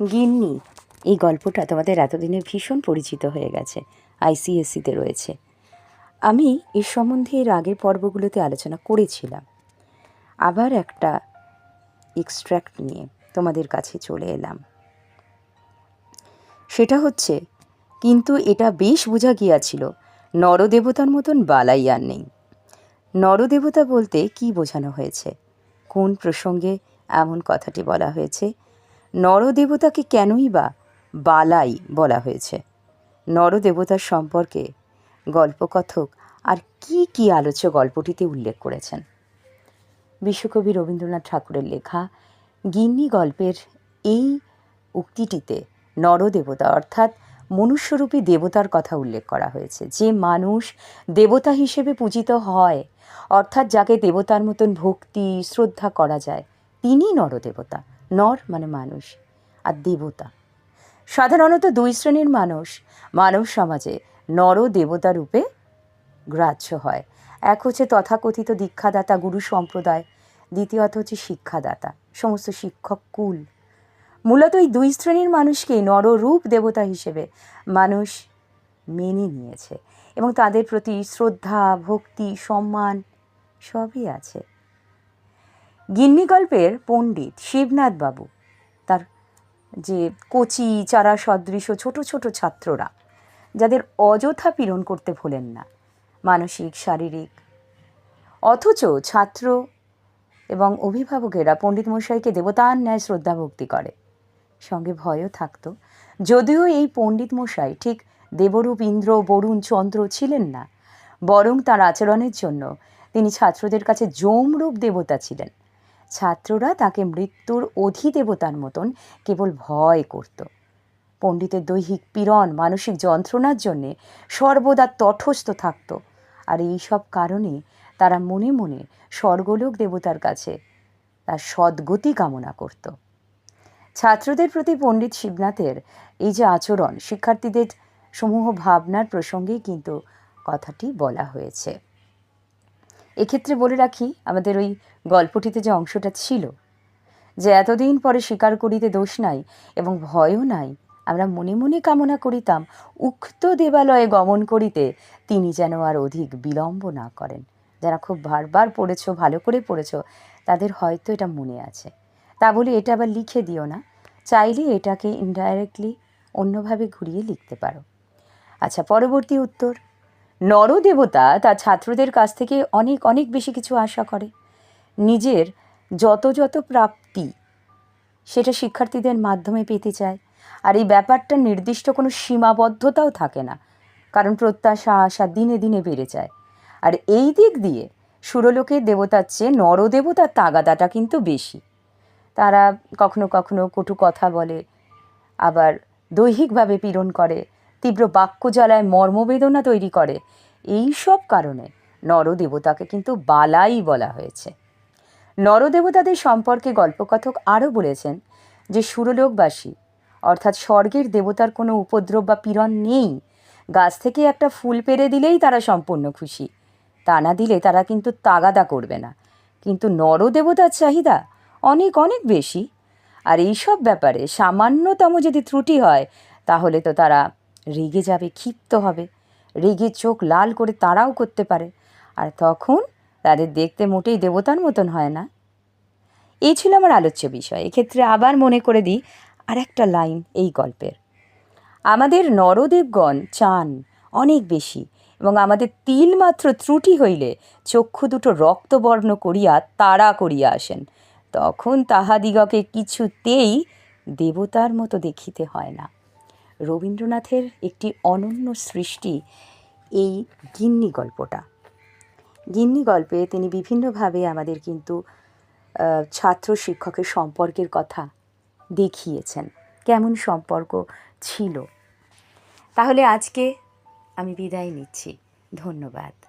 গিন্নি, এই গল্পটা তোমাদের এতদিনে ভীষণ পরিচিত হয়ে গেছে, আইসিএসসিতে রয়েছে। আমি এর সম্বন্ধে এর আগের পর্বগুলোতে আলোচনা করেছিলাম। আবার একটা এক্সট্র্যাক্ট নিয়ে তোমাদের কাছে চলে এলাম। সেটা হচ্ছে, কিন্তু এটা বেশ বোঝা গিয়াছিল, নরদেবতার মতন বালাই আর নেই। নরদেবতা বলতে কি বোঝানো হয়েছে? কোন প্রসঙ্গে এমন কথাটি বলা হয়েছে? নরদেবতাকে কেনই বা বালাই বলা হয়েছে? নরদেবতার সম্পর্কে গল্পকথক আর কি কি আলোচ্য গল্পটিতে উল্লেখ করেছেন? বিশ্বকবি রবীন্দ্রনাথ ঠাকুরের লেখা গিন্নি গল্পের এই উক্তিটিতে নরদেবতা অর্থাৎ মনুষ্যরূপী দেবতার কথা উল্লেখ করা হয়েছে। যে মানুষ দেবতা হিসেবে পূজিত হয়, অর্থাৎ যাকে দেবতার মতন ভক্তি, শ্রদ্ধা করা যায় তিনি নরদেবতা। নর মানে মানুষ আর দেবতা। সাধারণত দুই শ্রেণির মানুষ, মানব সমাজে নর দেবতা রূপে গ্রাহ্য হয়। এক হচ্ছে তথাকথিত দীক্ষাদাতা, গুরু সম্প্রদায়, দ্বিতীয়ত হচ্ছে শিক্ষাদাতা, সমস্ত শিক্ষক কুল। মূলত এই দুই শ্রেণির মানুষকেই নররূপ দেবতা হিসেবে মানুষ মেনে নিয়েছে এবং তাদের প্রতি শ্রদ্ধা, ভক্তি, সম্মান সবই আছে। গিন্নি গল্পের পণ্ডিত শিবনাথ বাবু, তার যে কচি, চারা সদৃশ, ছোট ছোট ছাত্ররা, যাদের অযথা পীড়ন করতে ভোলেন না, মানসিক, শারীরিক। অথচ ছাত্র এবং অভিভাবকেরা পণ্ডিত মশাইকে দেবতার ন্যায় শ্রদ্ধা ভক্তি করে। সঙ্গে ভয়ও থাকতো। যদিও এই পণ্ডিত মশাই ঠিক দেবরূপ ইন্দ্র, বরুণ, চন্দ্র ছিলেন না, বরং তার আচরণের জন্য তিনি ছাত্রদের কাছে যমরূপ দেবতা ছিলেন। ছাত্ররা তাকে মৃত্যুর অধিদেবতার মতন কেবল ভয় করত। পণ্ডিতের দৈহিক পীড়ন, মানসিক যন্ত্রণার জন্যে সর্বদা তটস্থ থাকত আর এই সব কারণে তারা মনে মনে স্বর্গলোক দেবতার কাছে তার সদ্গতি কামনা করত। ছাত্রদের প্রতি পণ্ডিত শিবনাথের এই যে আচরণ, শিক্ষার্থীদের সমূহ ভাবনার প্রসঙ্গেই কিন্তু কথাটি বলা হয়েছে। এক্ষেত্রে বলে রাখি, আমাদের ওই গল্পটিতে যে অংশটা ছিল, যে এতদিন পরে স্বীকার করিতে দোষ নাই এবং ভয়ও নাই, আমরা মনে মনে কামনা করিতাম, উক্ত দেবালয়ে গমন করিতে তিনি যেন আর অধিক বিলম্ব না করেন। যারা খুব বারবার পড়েছ, ভালো করে পড়েছ, তাদের হয়তো এটা মনে আছে। তা বলে এটা আবার লিখে দিও না, চাইলে এটাকে ইনডাইরেক্টলি অন্যভাবে ঘুরিয়ে লিখতে পারো। আচ্ছা পরবর্তী উত্তর, নরদেবতা তার ছাত্রদের কাছ থেকে অনেক অনেক বেশি কিছু আশা করে। নিজের যত যত প্রাপ্তি সেটা শিক্ষার্থীদের মাধ্যমে পেতে চায়। আর এই ব্যাপারটা নির্দিষ্ট কোনো সীমাবদ্ধতাও থাকে না। কারণ প্রত্যাশা, আশা দিনে দিনে বেড়ে যায়। আর এই দিক দিয়ে সুরলোকের দেবতার চেয়ে নরদেবতার তাগাদাটা কিন্তু বেশি। তারা কখনো কখনো কটু কথা বলে, আবার দৈহিকভাবে পীড়ন করে, তীব্র বাক্য জ্বালায় মর্মবেদনা তৈরি করে। এই সব কারণে নরদেবতাকে কিন্তু বালাই বলা হয়েছে। নরদেবতাদের সম্পর্কে গল্পকথক আরও বলেছেন যে সুরলোকবাসী, অর্থাৎ স্বর্গের দেবতার কোনো উপদ্রব বা পীড়ন নেই। গাছ থেকে একটা ফুল পেরে দিলেই তারা সম্পূর্ণ খুশি। তা না দিলে তারা কিন্তু তাগাদা করবে না। কিন্তু নরদেবতার চাহিদা অনেক অনেক বেশি। আর এই সব ব্যাপারে সামান্যতম যদি ত্রুটি হয়, তাহলে তো তারা রেগে যাবে, ক্ষিপ্ত হবে। রেগে চোখ লাল করে তারাও করতে পারে। আর তখন তাদের দেখতে মোটেই দেবতার মতন হয় না। এই ছিল আমার আলোচ্য বিষয়। এক্ষেত্রে আবার মনে করে দিই আর একটা লাইন এই গল্পের। আমাদের নরদেবগণ চান অনেক বেশি এবং আমাদের তিলমাত্র ত্রুটি হইলে চক্ষু দুটো রক্তবর্ণ করিয়া তাড়া করিয়া আসেন। তখন তাহাদিগকে কিছুতেই দেবতার মতো দেখিতে হয় না। রবীন্দ্রনাথের একটি অনন্য সৃষ্টি এই গিন্নি গল্পটা। গিন্নি গল্পে তিনি বিভিন্নভাবে আমাদের কিন্তু ছাত্র শিক্ষকের সম্পর্কের কথা দেখিয়েছেন। কেমন সম্পর্ক ছিল। তাহলে আজকে আমি বিদায় নিচ্ছি। ধন্যবাদ।